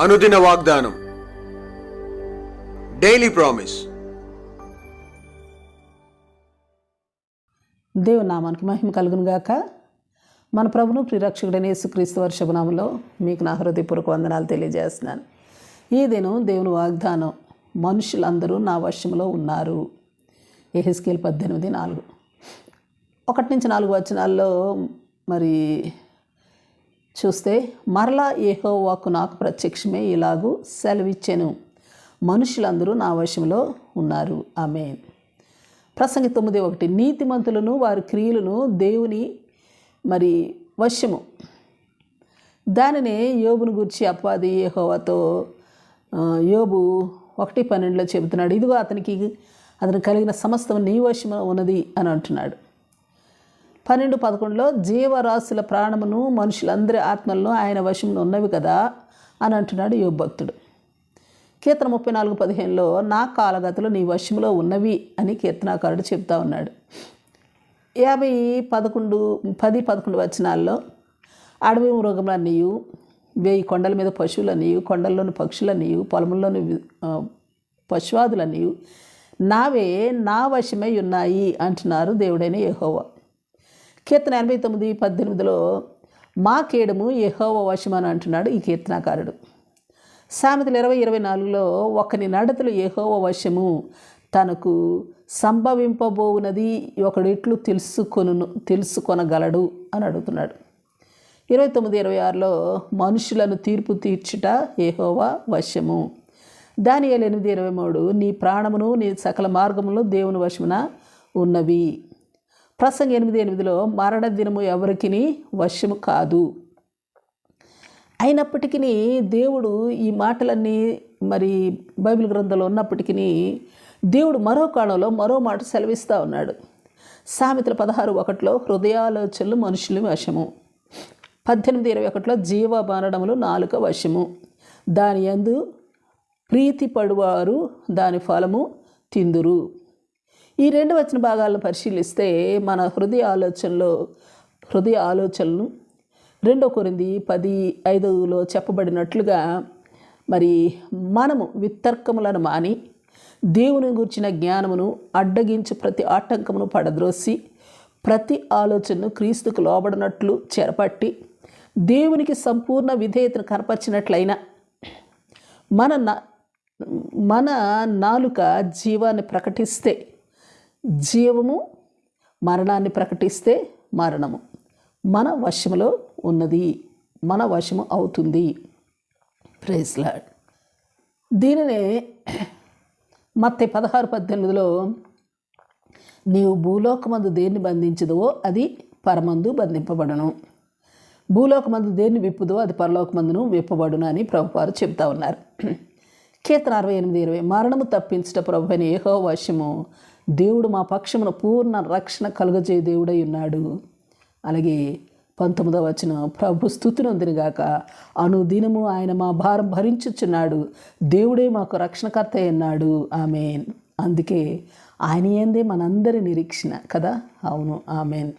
అనుదిన వాగ్దానం. Daily promise దేవుని నామానికి మహిమ కలుగును గాక. మన ప్రభును ప్రిరక్షకుడైన యేసుక్రీస్తు వారి శుభనామంలో మీకు నా హృదయపూర్వక వందనాలు తెలియజేస్తున్నాను. ఈ దినం దేవుని వాగ్దానం మనుషులందరూ నా వశంలో ఉన్నారు. ఎహెస్కేల్ పద్దెనిమిది నాలుగు. ఒకటి నుంచి నాలుగు వచనాల్లో మరి చూస్తే మరలా ఏహోవాకు నాకు ప్రత్యక్షమే ఇలాగూ సెలవిచ్చెను. మనుషులందరూ నా వశంలో ఉన్నారు. ఆమె ప్రసంగి తొమ్మిది ఒకటి. నీతిమంతులను వారి క్రియలను దేవుని మరి వశము. దానినే యోబును గురించి అప్పాది ఏహోవాతో యోబు ఒకటి పన్నెండులో చెబుతున్నాడు. ఇదిగో అతనికి అతను కలిగిన సమస్తం నీ వశము ఉన్నది అని అంటున్నాడు. పన్నెండు పదకొండులో జీవరాశుల ప్రాణమును మనుషులందరి ఆత్మలను ఆయన వశంలో ఉన్నవి కదా అని అంటున్నాడు యోబు భక్తుడు. కీర్తన ముప్పై నాలుగు పదిహేనులో నా కాలగతులు నీ వశంలో ఉన్నవి అని కీర్తనాకారుడు చెప్తా ఉన్నాడు. యాభై పదకొండు పది పదకొండు వచనాల్లో అడవి మృగములన్నీయు వేయి కొండల మీద పశువులనియు కొండల్లోని పక్షులనియు పొలంలోని పశువాదులనియు నావే నా వశమై ఉన్నాయి అంటున్నారు దేవుడైన యహోవా. కీర్తన ఎనభై తొమ్మిది పద్దెనిమిదిలో మా కేడము యహోవ వశమని అంటున్నాడు ఈ కీర్తనాకారుడు. సామెతలు ఇరవై ఇరవై నాలుగులో ఒకని నడతలు యహోవ వశము తనకు సంభవింపబోవునది ఒకడిట్లు తెలుసుకొను తెలుసుకొనగలడు అని అడుగుతున్నాడు. ఇరవై తొమ్మిది ఇరవై ఆరులో మనుషులను తీర్పు తీర్చుట యెహోవా వశము. దాని ఎనిమిది ఇరవై మూడు నీ ప్రాణమును నీ సకల మార్గములు దేవుని వశమున ఉన్నవి. ప్రసంగ ఎనిమిది ఎనిమిదిలో మరణ దినము ఎవరికి వశము కాదు. అయినప్పటికీ దేవుడు ఈ మాటలన్నీ మరి బైబిల్ గ్రంథంలో ఉన్నప్పటికీ దేవుడు మరో కాలంలో మరో మాట సెలవిస్తూ ఉన్నాడు. సామెతల పదహారు ఒకటిలో హృదయాలోచనలు మనుషులు వశము. పద్దెనిమిది ఇరవై ఒకటిలో జీవ మరణములు నాలుక వశము. దాని యందు ప్రీతి పడువారు దాని ఫలము తిందురు. ఈ రెండు వచ్చిన భాగాలను పరిశీలిస్తే మన హృదయ ఆలోచనలో హృదయ ఆలోచనలు రెండో కొరింది పది ఐదులో చెప్పబడినట్లుగా మరి మనము వితర్కములను మాని దేవుని గురించిన జ్ఞానమును అడ్డగించి ప్రతి ఆటంకమును పడద్రోసి ప్రతి ఆలోచనను క్రీస్తుకు లోబడినట్లు చేరపట్టి దేవునికి సంపూర్ణ విధేయతను కనపరిచినట్లయినా మన మన నాలుక జీవాన్ని ప్రకటిస్తే జీవము మరణాన్ని ప్రకటిస్తే మరణము. మన వశములో ఉన్నది మన వశము అవుతుంది. ప్రైజ్లాడ్ దీనినే మత్తే పదహారు పద్దెనిమిదిలో నీవు భూలోకమందు దేన్ని బంధించదువో అది పరమందు బంధింపబడును. భూలోకమందు దేన్ని విప్పుదో అది పరలోకమందును విప్పబడును అని ప్రభువారు చెప్తా ఉన్నారు. కీర్తన అరవై ఎనిమిది ఇరవై మరణము తప్పించట ప్రభు అని ఏహో వశము దేవుడు మా పక్షమున పూర్ణ రక్షణ కలుగజే దేవుడై ఉన్నాడు. అలాగే పంతొమ్మిదవ వచ్చిన ప్రభు స్థుతినొందినగాక అనుదినము ఆయన మా భారం భరించుచున్నాడు. దేవుడే మాకు రక్షణకర్త అన్నాడు ఆమెన్. అందుకే ఆయన ఏందే మనందరి నిరీక్షణ కదా? అవును ఆమెన్.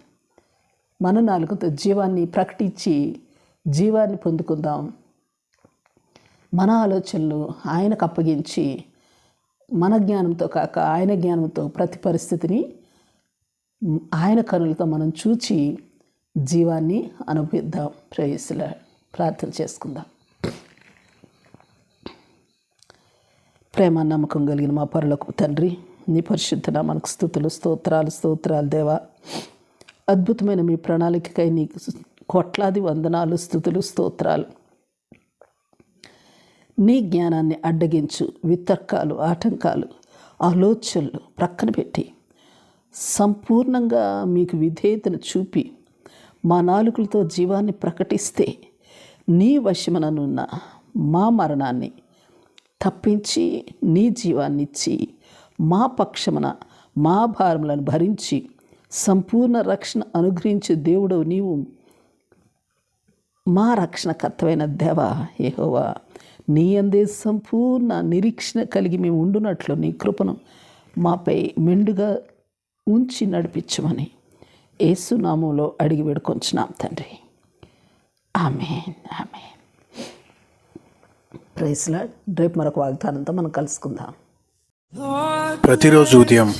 మన నాలుగుతో జీవాన్ని ప్రకటించి జీవాన్ని పొందుకుందాం. మన ఆలోచనలు ఆయనకు అప్పగించి మన జ్ఞానంతో కాక ఆయన జ్ఞానంతో ప్రతి పరిస్థితిని ఆయన కనులతో మనం చూచి జీవాన్ని అనుభవిద్దాం. ప్రేయస్సుల ప్రార్థన చేసుకుందాం. ప్రేమ నమ్మకం కలిగిన మా పరులకు తండ్రి నీ పరిశుద్ధన మనకు స్థుతులు స్తోత్రాలు స్తోత్రాలు దేవా. అద్భుతమైన మీ ప్రణాళికకై నీకు కోట్లాది వందనాలు స్థుతులు స్తోత్రాలు. నీ జ్ఞానాన్ని అడ్డగించు వితర్కాలు ఆటంకాలు ఆలోచనలు ప్రక్కన పెట్టి సంపూర్ణంగా మీకు విధేయతను చూపి మా నాలుకలతో జీవాన్ని ప్రకటిస్తే నీ వశమననున్న మా మరణాన్ని తప్పించి నీ జీవాన్ని ఇచ్చి మా పక్షమున మా భారములను భరించి సంపూర్ణ రక్షణ అనుగ్రహించే దేవుడు నీవు. మా రక్షణకర్తమైన దేవ ఏహోవా నీ అందే సంపూర్ణ నిరీక్షణ కలిగి మేము ఉండునట్లు నీ కృపను మాపై మెండుగా ఉంచి నడిపించమని ఏసునామంలో అడిగి వేడుకొంచున్నాం తండ్రి. ఆమె ఆమె ప్రైస్లా రేపు మరొక వాగ్దానంతో మనం కలుసుకుందాం. ప్రతిరోజు ఉదయం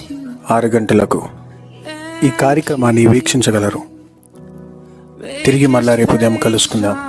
ఆరు గంటలకు ఈ కార్యక్రమాన్ని వీక్షించగలరు. తిరిగి మళ్ళా రేపు ఉదయం కలుసుకుందాం.